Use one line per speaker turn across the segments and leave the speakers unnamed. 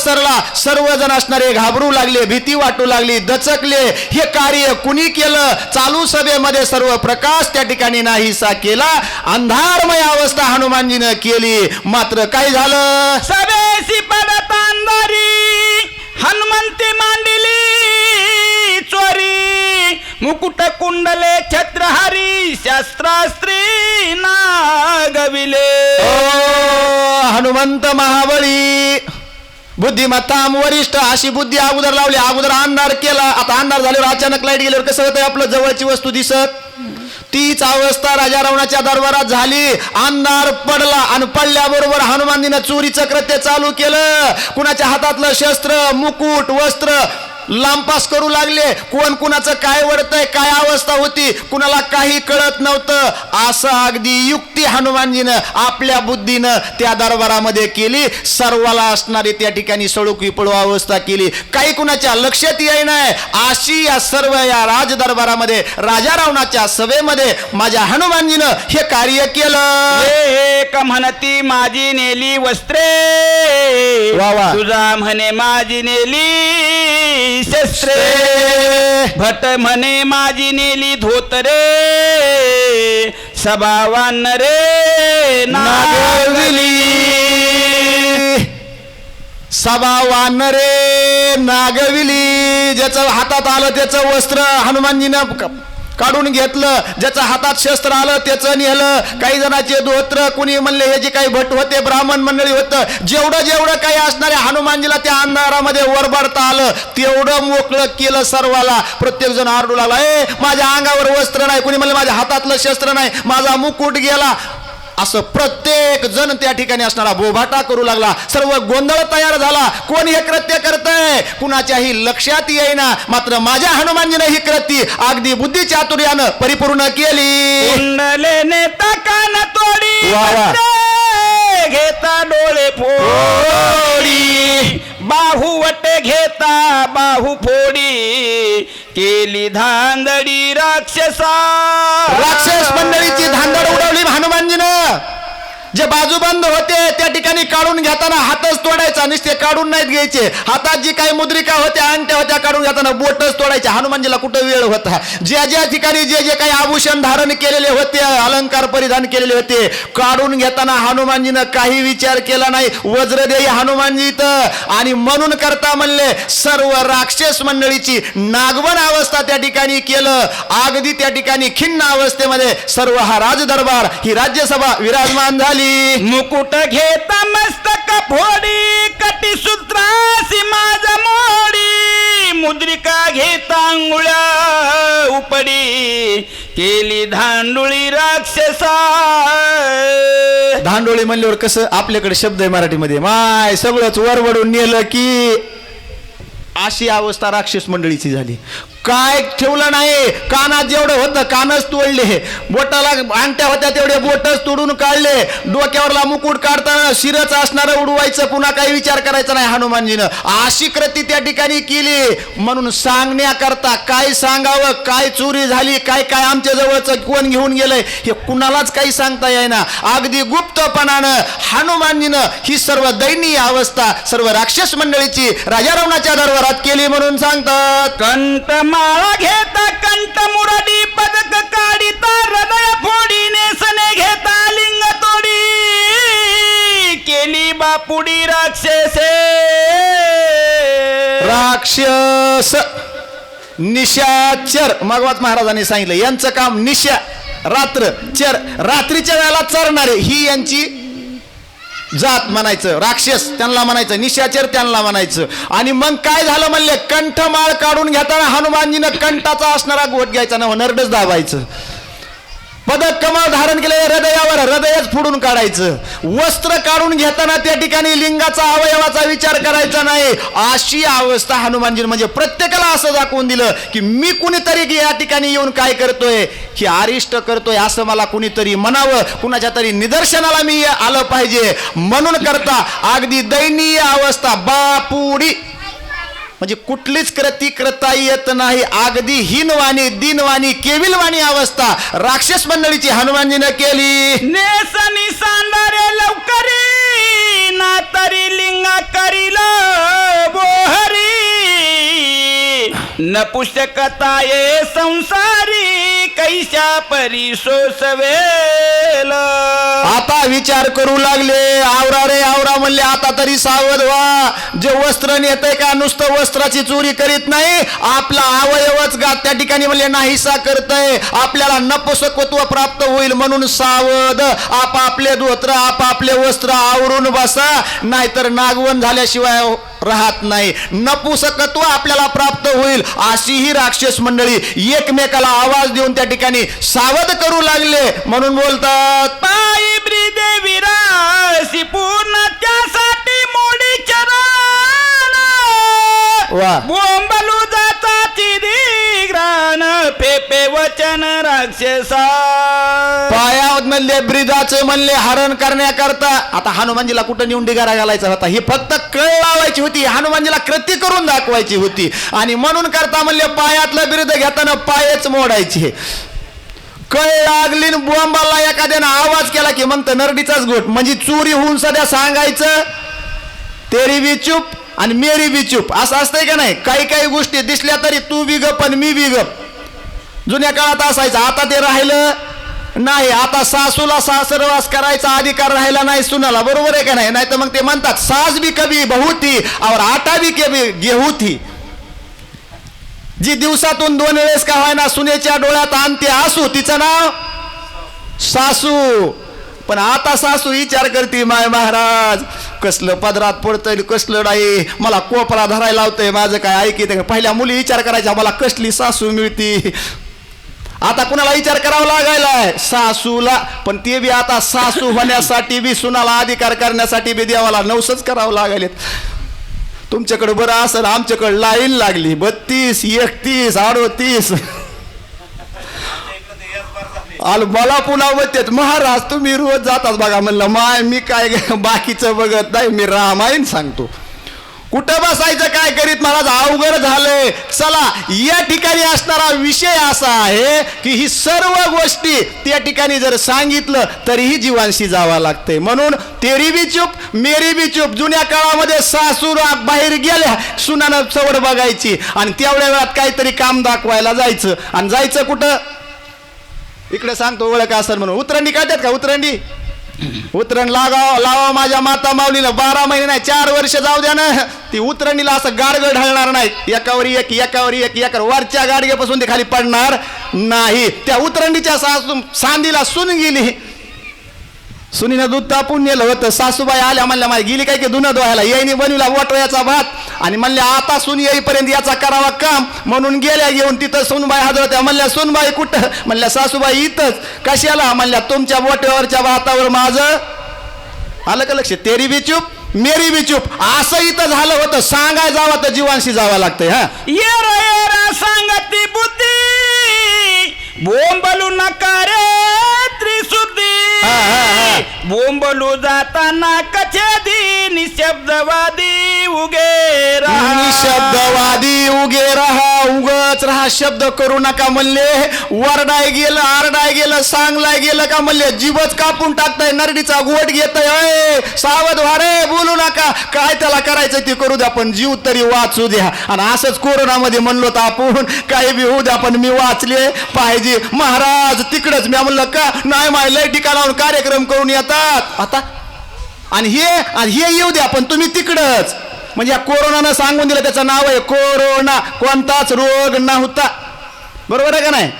पसरला सर्वजण असणारे घाबरू लागले भीती वाटू लागली दचकले. हे कार्य कुणी केलं? चालू सभेमध्ये सर्व प्रकाश त्या ठिकाणी नाहीसा केला. अंधारमय अवस्था हनुमानजीनं केली. मात्र काय झालं?
सभेसी पडत अंधारी हनुमंती मांडिली चोरी. मुकुट कुंडले छत्रहारी शस्त्रास्त्री नागविले.
हनुमंत महाबळी. बुद्धिमत्ता वरिष्ठ अशी बुद्धी अगोदर लावली अगोदर अंधार केला. आता अंधार झाल्यावर अचानक लाइट गेल्यावर कसं होतं आपलं जवळची वस्तू दिसत. तीच अवस्था राजा रावणाच्या दरबारात झाली. अंधार पडला आणि पडल्याबरोबर हनुमानजीनं चोरीचं कृत्य चालू केलं. कुणाच्या हातातलं शस्त्र मुकुट वस्त्र लांपास करू लागले. कोण कुणाचं काय वडतंय काय अवस्था होती कुणाला काही कळत नव्हतं. असं अगदी युक्ती हनुमानजीनं आपल्या बुद्धीनं त्या दरबारामध्ये केली. सर्वाला असणारी त्या ठिकाणी सडूक विपळू अवस्था केली. काही कुणाच्या लक्षात येई नाही अशी या सर्व या राज दरबारामध्ये राजा रावणाच्या सभेमध्ये माझ्या हनुमानजीनं हे कार्य केलं.
एक म्हणती माझी नेली वस्त्रे. तुझा म्हणे माझी नेली. शस्त्रे भट म्हणे माझी नेली धोतरे सभावान रे
नागविली सभा वानरे नागविली ज्याचं हातात आलं त्याचं वस्त्र हनुमानजीनं काढून घेतलं. ज्याचं हातात शस्त्र आलं त्याचं नेलं. काही जणांचे धोत्र कुणी म्हणले हे जे काही भट होते ब्राह्मण मंडळी होतं. जेवढं जेवढं काही असणाऱ्या हनुमानजीला त्या अंधारामध्ये वरबडता आलं तेवढं मोकळं केलं सर्वाला. प्रत्येक जण आरडू लागला ए माझ्या अंगावर वस्त्र नाही. कुणी म्हणलं माझ्या हातातलं शस्त्र नाही. माझा मुकुट गेला. असं प्रत्येक जण त्या ठिकाणी असणारा बोभाटा करू लागला. सर्व गोंधळ तयार झाला. कोण हे कृत्य करतंय? कुणाच्याही लक्षात येईना. मात्र माझ्या हनुमानजीनं ही कृती अगदी बुद्धी चातुर्यानं परिपूर्ण केली.
कुंडले नेता कान तोडी
वा वा.
वस्त्रे घेता डोळे फोडी. बाहुवटे घेता बाहू फोडी. केली धांदडी राक्षसा.
राक्षस उडवली हनुमानजीनं जे बाजूबंद होते त्या मुद्री काढून घेताना हातच तोडायचा नुसते काढून नाहीत घ्यायचे. हातात जी काही मुद्रिका होत्या अंगठ्या होत्या काढून घेताना बोटच तोडायच्या हनुमानजीला कुठं वेळ होता? ज्या ज्या ठिकाणी जे जे काही आभूषण धारण केलेले होते अलंकार परिधान केलेले होते काढून घेताना हनुमानजीनं काही विचार केला नाही. वज्रदेही हनुमानजी तर आणि म्हणून करता म्हणले सर्व राक्षस मंडळीची नागवण अवस्था त्या ठिकाणी केलं. अगदी त्या ठिकाणी खिन्न अवस्थेमध्ये सर्व हा राजदरबार ही राज्यसभा विराजमान झाली.
मुकुट घेता मस्तक फोडी कटी सूत्रासी माझ मोडी. मुद्रिका घेता अंगुळ्या उपडी. केली धांडुळी राक्षसा.
धांडोळी म्हणल्यावर कसं? आपल्याकडे शब्द आहे मराठीमध्ये. माय सगळंच वरवडून नेलं की अशी अवस्था राक्षस मंडळीची झाली. काय ठेवलं नाही? कानात जेवढं होतं कानच तोडले. बोटाला अंगठ्या होत्या तेवढे बोटच तोडून काढले. डोक्यावरला मुकुट काढताना शिरच असणारं उडवायचं पुन्हा काही विचार करायचा नाही हनुमानजीनं. अशी कृती त्या ठिकाणी केली. म्हणून सांगण्याकरता काय सांगावं काय चोरी झाली काय काय आमच्या जवळचं कोण घेऊन गेलंय हे कुणालाच काही सांगता येईना. अगदी गुप्तपणानं हनुमानजीनं ही सर्व दयनीय अवस्था सर्व राक्षस मंडळीची राजारवणाच्या दरबारात केली म्हणून सांगतात.
कंठ माळा घेता कंठ मुरडी पदक काढिता हृदय फोडी नेसने घेता लिंग तोडी. केली बापुडी राक्षसे.
राक्षस निशाचर मगवात महाराजांनी सांगितलं यांचं काम निशा रात्र चर. रात्रीच्या वेळेला चरणारे ही यांची जात म्हणायचं राक्षस त्यांना म्हणायचं निशाचर त्यांना म्हणायचं. आणि मग काय झालं म्हणले कंठमाळ काढून घेताना हनुमानजीनं कंठाचा असणारा गोट घ्यायचा ना नरडच दाबायचं. पदक कमळ धारण केलेल्या हृदयावर हृदयच फोडून काढायचं. वस्त्र काढून घेताना त्या ठिकाणी लिंगाचा अवयवाचा विचार करायचा नाही. अशी अवस्था हनुमानजी म्हणजे प्रत्येकाला असं दाखवून दिलं की मी कुणीतरी या ठिकाणी येऊन काय करतोय? की अरिष्ट करतोय असं मला कुणीतरी म्हणावं. कुणाच्या तरी निदर्शनाला मी आलं पाहिजे. म्हणून करता अगदी दयनीय अवस्था. बापुडी म्हणजे कुठलीच कृती करता येत नाही. अगदी हिनवाणी दिनवाणी केविलवाणी अवस्था. राक्षस मंडळीची हनुमानजीनं केली.
नेसनी सांदारे लवकरी ना लिंगा करील बोहरी. ये संसारी कैशा परी सोसवेल
आता विचार करू लागले. आवरा रे आवरा म्हणले आता तरी सावध व्हा. जे वस्त्र नेतय का नुसतं वस्त्राची चोरी करीत नाही. आपला अवयवच गा त्या ठिकाणी म्हणले नाहीसा करतय. आपल्याला नपुसकत्व प्राप्त होईल म्हणून सावध. आपापले धोत्र आपापले वस्त्र आवरून बसा. नाहीतर नागवण झाल्याशिवाय राहत नाही. नपुसकत्व आपल्याला प्राप्त होईल अशी ही राक्षस मंडळी एकमेकाला आवाज देऊन त्या ठिकाणी सावध करू लागले. म्हणून बोलतात
पायी ब्रिदे विरासी पूर्ण त्यासाठी मोडी चरण
वा.
बोंबलू जाता चिरीग्रान पेपे वचन राक्षसा.
पायात म्हणले ब्रिदाचे म्हणले हरण करण्याकरता आता हनुमानजीला कुठं नेऊन डिगारा घालायचा होता? ही फक्त कळ लावायची होती हनुमानजीला कृती करून दाखवायची होती. आणि म्हणून करता म्हणले पायातलं ब्रिद घेताना पायच मोडायचे. कळ लागली बोंबाला एखाद्यानं आवाज केला की म्हणतं नरडीचाच गोट म्हणजे चोरी होऊन सध्या सांगायचं तेरी बी चूप आणि मेरी बी चूप. असं असतंय का नाही? काही काही गोष्टी दिसल्या तरी तू विगप आणि मी विगप जुन्या काळात असायचं आता ते राहिलं नाही. आता सासूला सासरवास करायचा अधिकार राहिला नाही सुनाला. बरोबर आहे का नाही? नाही तर मग ते म्हणतात सास बी कभी बहुती थी और आटा बी कभी गेहू थी जी दिवसातून दोन वेळेस का व्हायना सुनेच्या डोळ्यात आणते असू तिचं नाव सासू. पण आता सासू विचार करते माय महाराज कसलं पदरात पडतंय कसलं नाही? मला कोपरा धरायला लावतंय माझं काय? ऐकित पहिल्या मुली विचार करायच्या मला कसली सासू मिळती? आता कुणाला विचार करावा लागायलाय? सासूला. पण ते बी आता सासू होण्यासाठी बी सुनाला अधिकार करण्यासाठी बी देवाला नवसच करावं लागायलेत तुमच्याकडे बरं असं आमच्याकडे लाईन लागली. बत्तीस एकतीस अडोतीस. आल मला पुन्हा म्हणतेत महाराज तुम्ही रोज जातात बघा. म्हणलं माय मी काय बाकीचं बघत नाही मी रामायण सांगतो. कुठं बसायचं काय करीत? महाराज अवघड झालंय. चला या ठिकाणी असणारा विषय असा आहे की ही सर्व गोष्टी त्या ठिकाणी जर सांगितलं तरीही जीवांशी जावं लागतंय. म्हणून तेरी बी चूप मेरी बी चूप. जुन्या काळामध्ये सासूर बाहेर गेल्या सुनानं चवड बघायची. आणि तेवढ्या वेळात काहीतरी काम दाखवायला जायचं. आणि जायचं कुठं? इकडे सांगतो ओळख असेल म्हणून. उतरंडी काढतात का? उतरंडी? उतरण लागाव लावा माझ्या माता माऊलीला बारा महिने नाही चार वर्ष जाऊ द्या ना. ती उतरणीला असं गाडगं ढळणार नाही. एकावर एक एकावर एक एकावर वरच्या गाडगेपासून ते खाली पडणार नाही. त्या उतरणीच्या सासू सांदीला सुन गेली. सुनीनं दूध तापून नेलं होतं. सासूबाई आल्या म्हणल्या माझी गेली काय की दुनं धुवायला? येईनी बनविला वटवयाचा भात. आणि म्हणल्या आता सून येईपर्यंत याचा करावा काम. म्हणून गेल्या घेऊन तिथं सुनबाई हजर होत्या म्हणल्या सुनबाई कुठं? म्हणल्या सासूबाई इथंच. कशाला? म्हणल्या तुमच्या बोटेवरच्या भातावर माझं. आलं का लक्ष? तेरी बी चूप मेरी बी चूप. असं इथं झालं होतं. सांगाय जावं तर जीवांशी जावं लागतंय हा.
येरा येरा सांगती बुद्धी. बोंबलू नका रे त्रिशुद्धी.
हा.
बोंबलू जाताना कछेदी निशब्दवादी. उगे राहा.
निशब्दवादी उगे राहा. उगच राहा शब्द करू नका म्हणले. वरडाय गेलं आरडाय गेलं सांगलाय गेलं का म्हणले? जीवच कापून टाकताय नरडीचा गोट घेतय. अय सावध वारे रे बोलू नका. काय त्याला करायचं ते करू द्या पण जीव तरी वाचू द्या. आणि असंच कोरोनामध्ये म्हणलो तर आपण काही बी होऊ द्या पण मी वाचले पाहिजे. महाराज तिकडच मी म्हणलं का? नाही माय लय ठिकाणाहून कार्यक्रम करून येतात. आता आणि हे आणि हे येऊ द्या पण तुम्ही तिकडच. म्हणजे या कोरोनानं सांगून दिलं त्याचं नाव आहे कोरोना. कोणताच रोग नव्हता. बरोबर आहे का नाही?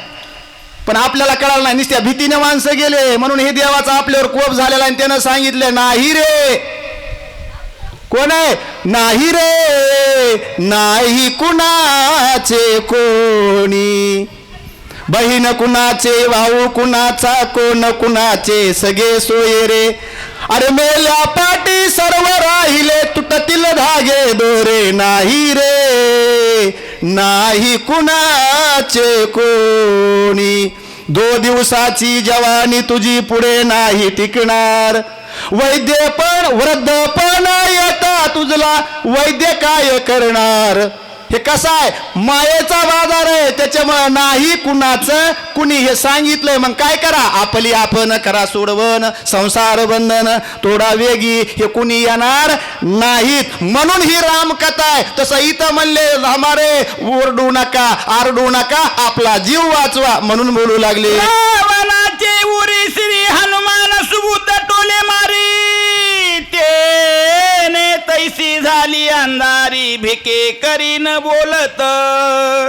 पण आपल्याला कळालं नाही नुसत्या भीतीने माणसं गेले. म्हणून हे देवाचा आपल्यावर कोप झालेला आणि त्यानं सांगितलं नाही रे. कोण आहे? नाही रे. नाही कुणाचे कोणी. बहीण कुणाचे भाऊ कुणाचा कोण कुणाचे सगळे सोये रे अरे मेल्या पाटी सर्व राहिले तुटतील धागे दोरे नाही रे. नाही कुणाचे कोणी. दो दिवसाची जवानी तुझी पुढे नाही टिकणार. वैद्य पण वृद्ध पण येता तुझला वैद्य काय करणार? हे कसं आहे? मायेचा बाजार आहे त्याच्यामुळं नाही कुणाचं कुणी हे सांगितलंय. मग काय करा? आपली आपण करा सोडवण संसार बंधन तोडा वेगी हे कुणी येणार नाहीत. म्हणून ही रामकथा आहे. तसं इथं म्हणले हमारे ओरडू नका आरडू नका आपला जीव वाचवा. म्हणून बोलू लागले.
उरी श्री हनु भिके करीन बोलत.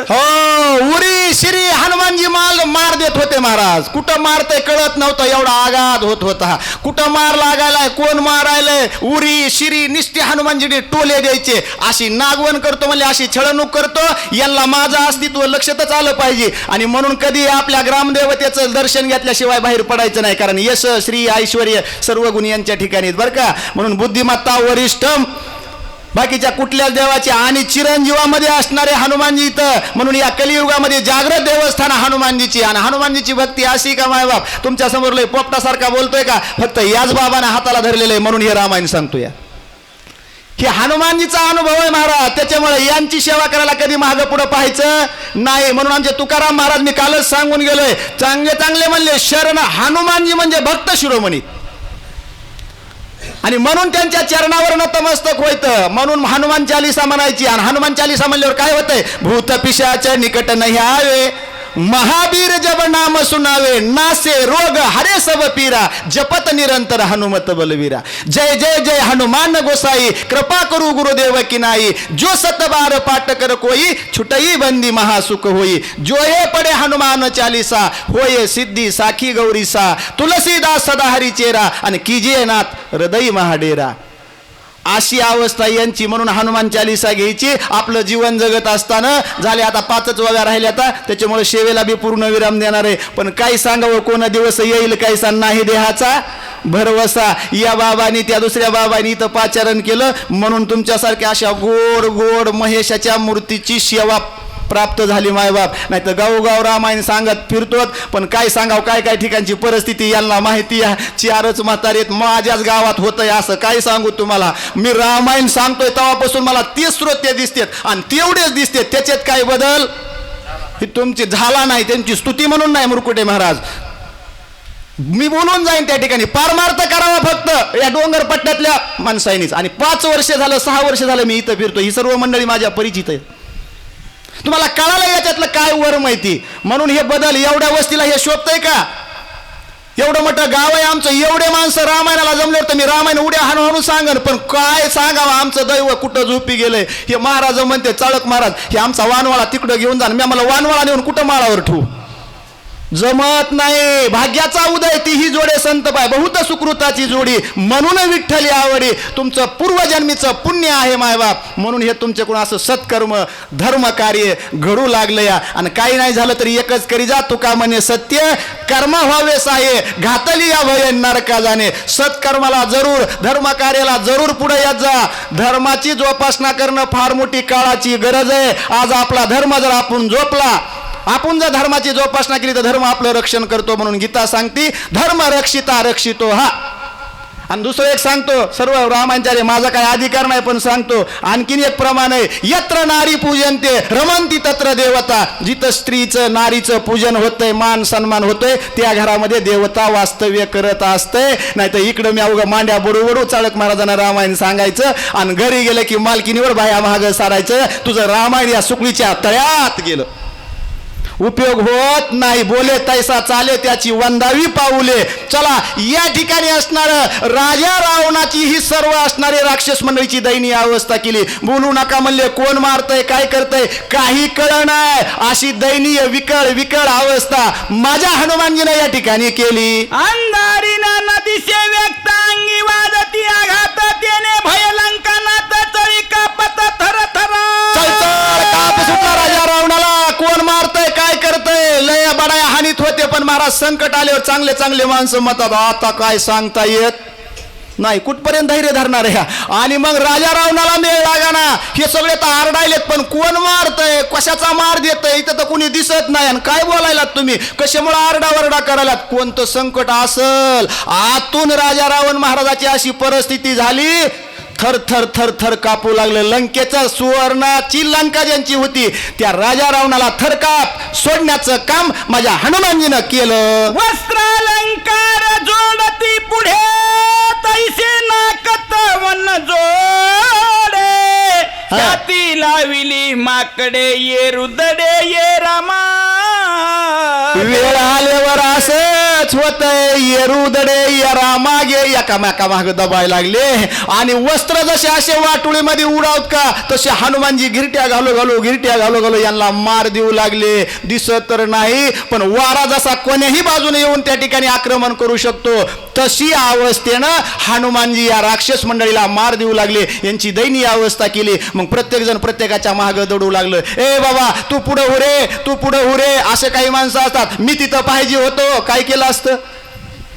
हो उरी श्री हनुमानजी माल मार देत होते महाराज. कुठं मारते कळत नव्हतं एवढा आघात होत होता. कुठं मार लागायलाय कोण मारायलाय? उरी श्री निष्ठी हनुमानजीने टोले द्यायचे. अशी नागवण करतो म्हणजे अशी छळणूक करतो. यांना माझं अस्तित्व लक्षातच आलं पाहिजे. आणि म्हणून कधी आपल्या ग्रामदेवतेचं दर्शन घेतल्याशिवाय बाहेर पडायचं नाही कारण यश श्री ऐश्वर सर्व गुण यांच्या ठिकाणी बरं का? म्हणून बुद्धिमत्ता वरिष्ठम बाकीच्या कुठल्याच देवाची आणि चिरंजीवामध्ये असणारे हनुमानजी इथं. म्हणून या कलियुगामध्ये जागृत देवस्थान हनुमानजीची आणि हनुमानजीची भक्ती अशी का मायबाप तुमच्यासमोर लय पोपटासारखा बोलतोय का? फक्त याच बाबाने हाताला धरलेलं आहे म्हणून हे रामायण सांगतोय. हे हनुमानजीचा अनुभव आहे महाराज. त्याच्यामुळे यांची सेवा करायला कधी मागं पुढं पाहायचं नाही. म्हणून आमचे तुकाराम महाराज मी कालच सांगून गेलोय. चांगले चांगले म्हणले शरण हनुमानजी म्हणजे भक्त शिरोमणी. आणि म्हणून त्यांच्या चरणावर नतमस्तक होतं म्हणून हनुमान चालिसा म्हणायची. आणि हनुमान चालिसा म्हणल्यावर काय होतंय? भूत पिशाच्या निकट नाही आवे. महावीर जब नाम सुनावे नासे रोग हरे सब पीरा जपत निरंतर हनुमत बलवीरा। जय जय जय हनुमान गोसाई कृपा करू गुरुदेव किनाई जो सतबार पाठ कर कोई छुटई बंदी महासुख होई। जो हे पडे हनुमान चालीसा होय सिद्धी साखी गौरीसा। तुलसीदास सदा हरी चेरा आणि कीजिए नाथ हृदय महाडेरा। अशी अवस्था यांची म्हणून हनुमान चालिसा घ्यायची. आपलं जीवन जगत असताना झाले आता पाचच वव्या राहिल्या आता त्याच्यामुळे शेवेला बी पूर्ण विराम देणार आहे. पण काय सांगावं कोण दिवस येईल काहीसा नाही देहाचा? भरवसा. या बाबांनी त्या दुसऱ्या बाबांनी इथं पाचारण केलं. म्हणून तुमच्यासारख्या अशा गोड गोड महेशाच्या मूर्तीची सेवा प्राप्त झाली मायबाप. नाही तर गावोगाव रामायण सांगत फिरतोत. पण काय सांगावं काय काय ठिकाणची परिस्थिती यांना माहिती आहे. चारच म्हातारेत माझ्याच गावात होतंय असं काय सांगू तुम्हाला? मी रामायण सांगतोय तेव्हापासून मला तेच श्रोते दिसतेत. आणि तेवढेच दिसते त्याच्यात काय बदल? हे तुमची झाला नाही. त्यांची स्तुती म्हणून नाही मुरकुटे महाराज. मी बोलून जाईन त्या ठिकाणी. पारमार्थ करावा फक्त. या डोंगर पट्ट्यातल्या माणसाईनीच. आणि पाच वर्ष झालं सहा वर्ष झालं मी इथं फिरतो ही सर्व मंडळी माझ्या परिचित आहेत. तुम्हाला कळालं याच्यातलं काय वर माहिती? म्हणून हे बदल एवढ्या वस्तीला हे शोधतंय का? एवढं मोठं गाव आहे आमचं एवढे माणसं रामायणाला जमले तर मी रामायण उड्या हाणू हाणू सांगन पण काय सांगावं? आमचं दैव कुठं झोपी गेलंय हे महाराज म्हणते चाळक महाराज हे आमचा वानवाळा तिकडं घेऊन जा मी आम्हाला वानवाळा नेऊन कुठं माळावर ठेवू? जमत नाही. भाग्याचा उदय तीही जोडे संत पाय. बहुत सुकृताची जोडी. म्हणून विठ्ठली आवडी तुमचं पूर्वजन्मीचं पुण्य आहे मायबाप म्हणून हे तुमच्याकडून असं सत्कर्म धर्मकार्य घडू लागलं या. आणि काही नाही झालं तरी एकच करी जा. तुका म्हणे सत्य कर्म व्हावेस आहे घातली या भय नरका जाणे सत्कर्माला जरूर धर्मकार्याला जरूर पुढे येत जा. धर्माची जोपासना करणं फार मोठी काळाची गरज आहे. आज आपला धर्म जर आपण जोपला आपण जर धर्माची जोपासना केली तर धर्म आपलं रक्षण करतो म्हणून गीता सांगते धर्म रक्षिता रक्षितो हा. आणि दुसरं एक सांगतो सर्व रामांचार्य माझा काय अधिकार नाही पण सांगतो आणखीन एक प्रमाण आहे यत्र नारी पूजनते रमंती तत्र देवता जिथं स्त्रीचं नारीचं पूजन होतंय मान सन्मान होतोय त्या घरामध्ये देवता वास्तव्य करत असते नाही तर इकडं मी अवघं मांड्या बडू चाळक महाराजांना रामायण सांगायचं आणि घरी गेलं की मालकीनीवर बाया महाग सारायचं. तुझं रामायण या सुकळीच्या तळ्यात गेलं. उपयोग होत नाही. बोले तैसा चाले त्याची वंदावी पाऊले. चला या ठिकाणी असणार राजा रावणाची ही सर्व असणारे राक्षस मंडळीची दयनीय अवस्था केली. बोलू नका म्हणले कोण मारतय काय करतय? काही कळ नाही अशी दयनीय विकळ विकळ अवस्था माझ्या हनुमानजीने या ठिकाणी केली.
अंधारीना नदीचे व्यक्त अंगी वाजती आघात भयलंका भयलंकनात चळी का पत थरत
चल चल काप सुटला राजा रावणाला कोण मारतय काय करतय लय बडाया हानीत होते पण महाराज संकट आल्यावर चांगले चांगले माणसं म्हणतात आता काय सांगता येत नाही. कुठपर्यंत धैर्य धरणार आहे आणि मग राजा रावणाला मेळ लागा ना हे सगळे तर आरडायलेत पण कोण मारतय? कशाचा मार देतय? इथं तर कुणी दिसत नाही. आणि काय बोलायलात तुम्ही? कशामुळे आरडावरडा करायलात? कोणतं संकट असल? आतून राजा रावण महाराजाची अशी परिस्थिती झाली थर थर थर थर कापू लागलं. लंकेचा सुवर्णाची लंका ज्यांची होती त्या राजा रावणाला थरकाप सोडण्याचं काम माझ्या हनुमानजीनं केलं.
वस्त्रालंकार जोडती पुढे तैसे नाकत वन जोडे.
हा.
छाती लाविली माकडे ये रुदडे ये रामा.
वेळ आल्यावर असंच होत येरुदडे यरा मागे एकामेका माग दबाय लागले आणि वस्त्र जसे असे वाटुळीमध्ये उडावत का तसे हनुमानजी गिरट्या घालू घालू गिरट्या घालू घालू यांना मार देऊ लागले दिसत तर नाही पण वारा जसा कोण्याही बाजूने येऊन त्या ठिकाणी आक्रमण करू शकतो तशी अवस्थेनं हनुमानजी या राक्षस मंडळीला मार देऊ लागले यांची दयनीय अवस्था केली मग प्रत्येकजण प्रत्येकाच्या माग दडू लागलं ए बाबा तू पुढं हो रे तू पुढं हुरे असे काही माणसं असतात मी तिथं पाहिजे होतो काय केलं असतं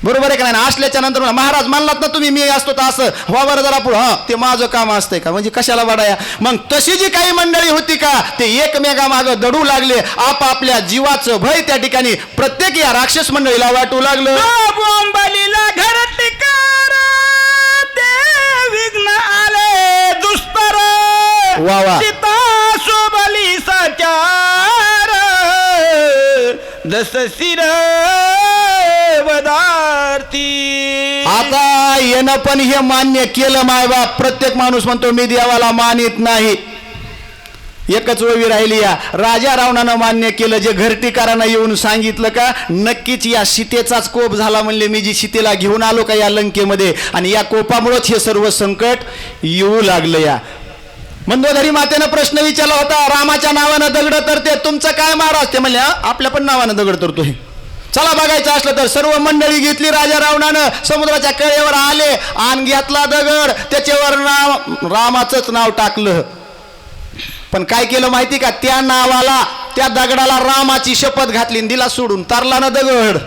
बरोबर आहे का नाही? असल्याच्या नंतर महाराज मानलात ना तुम्ही मी असतो तर असं. व्हा बरं जरा पुढं. हा ते माझं काम असतंय का? म्हणजे कशाला वाडाया? मग तशी जी काही मंडळी होती का ते एकमेका माग दडू लागले. आपापल्या जीवाचं भय त्या ठिकाणी प्रत्येक या राक्षस मंडळीला वाटू लागलं.
बोंबलीला घर टिकार ते विघ्न आले दुस्तर.
वा वा.
साचार जस शिर
येणं पण हे मान्य केलं मायबाप प्रत्येक माणूस म्हणतो मी देवाला मानित नाही. एकच वेळी राहिली या. राजा रावणानं मान्य केलं. जे घरटीकारानं येऊन सांगितलं का नक्कीच या सीतेचाच कोप झाला म्हणले मी जी सीतेला घेऊन आलो का या लंकेमध्ये आणि या कोपामुळेच हे सर्व संकट येऊ लागलं या. मंदोदरी मातेनं प्रश्न विचारला होता रामाच्या नावानं दगड तरते तुमचं काय महाराज? ते म्हणले आपल्या पण नावानं दगड तरतोय. चला बघायचं असलं तर सर्व मंडळी घेतली राजा रावणानं. समुद्राच्या कळेवर आले आण घेतला दगड. त्याच्यावर नाव रामाचंच नाव टाकलं. पण काय केलं माहिती का? त्या नावाला त्या दगडाला रामाची शपथ घातली आणि दिला सोडून. तारला ना दगड.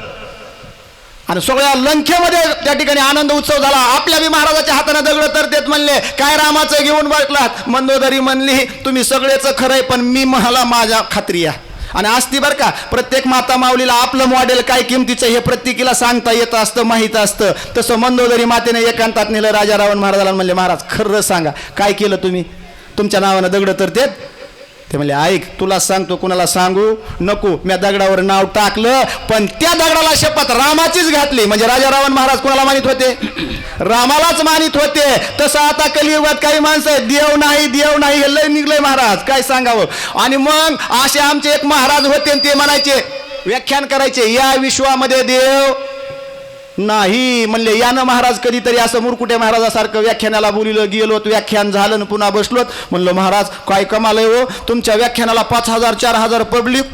आणि सगळ्या लंखेमध्ये त्या ठिकाणी आनंद उत्सव झाला. आपल्या बी महाराजाच्या हाताने दगड तर देत म्हणले काय रामाचं घेऊन बसलात? मंदोदरी म्हणली तुम्ही सगळेच खरंय पण मी मला माझ्या खात्री आहे. आणि असती बरं का प्रत्येक माता माऊलीला आपलं मॉडेल काय किमतीचं हे प्रत्येकीला सांगता येत असतं माहीत असतं. तसं मंदोदरी मातेने एकांतात नेलं राजा रावण महाराजाला म्हणले महाराज खरं सांगा काय केलं तुम्ही? तुमच्या नावानं दगड तर देत ते म्हणले ऐक तुला सांगतो कुणाला सांगू? नको. मी दगडावर नाव टाकलं पण त्या दगडाला शपथ रामाचीच घातली. म्हणजे राजा रावण महाराज कुणाला मानित होते? रामालाच मानित होते. तसं आता कलियुगात काही माणसं आहेत देव नाही देव नाही हे लय निघलंय महाराज. काय सांगावं? आणि मग असे आमचे एक महाराज होते ते म्हणायचे व्याख्यान करायचे या विश्वामध्ये देव नाही म्हणले यानं महाराज कधीतरी असं मुरकुटे महाराजासारखं व्याख्यानाला बोलिलं गेलो व्याख्यान झालं आणि पुन्हा बसलोत. म्हणलं महाराज काय कमाल आहे हो तुमच्या व्याख्यानाला पाच हजार चार हजार पब्लिक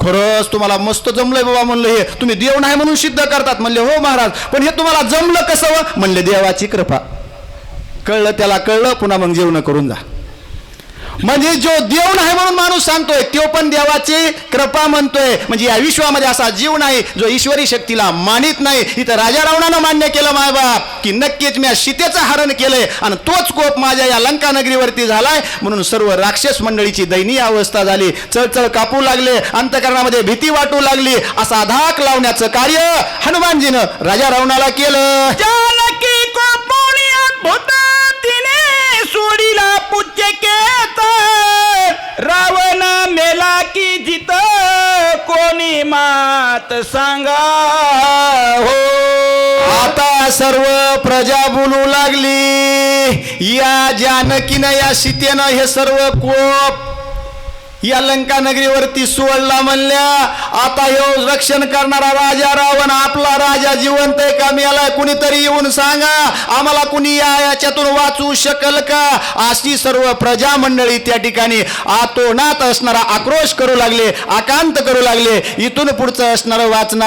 खरंच तुम्हाला मस्त जमलंय बाबा म्हणलं हे तुम्ही देव नाही म्हणून सिद्ध करतात. म्हणले हो महाराज पण हे तुम्हाला जमलं कसं म्हणले देवाची कृपा. कळलं त्याला कळलं पुन्हा मग जेवण करून जा. म्हणजे जो देव नाही म्हणून माणूस सांगतोय तो पण देवाची कृपा म्हणतोय. म्हणजे या विश्वामध्ये असा जीव नाही जो ईश्वरी शक्तीला मानित नाही. इथं राजा रावणानं मान्य केलं मायबाप की नक्कीच मी सीतेचं हरण केलंय आणि तोच कोप माझ्या या लंका नगरीवरती झालाय. म्हणून सर्व राक्षस मंडळीची दयनीय अवस्था झाली. चळचळ कापू लागले अंतकरणामध्ये भीती वाटू लागली. असा धाक लावण्याचं कार्य हनुमानजीनं राजा रावणाला केलं.
सोडीला पूज्य केत. रावण मेला की जित. कोणी मात सांगा हो.
आता सर्व प्रजा बोलू लागली. या जानकीनं या सीतेनं हे सर्व कोप या लंका नगरीवरती सोडला म्हणल्या आता हे रक्षण करणारा राजा रावण आपला राजा जिवंत आहे का? मेलाय कुणीतरी येऊन सांगा. आम्हाला कुणी या याच्यातून वाचू शकल का? अशी सर्व प्रजा मंडळी त्या ठिकाणी आतोनात असणारा आक्रोश करू लागले आकांत करू लागले. इथून पुढचं असणारं वाचणार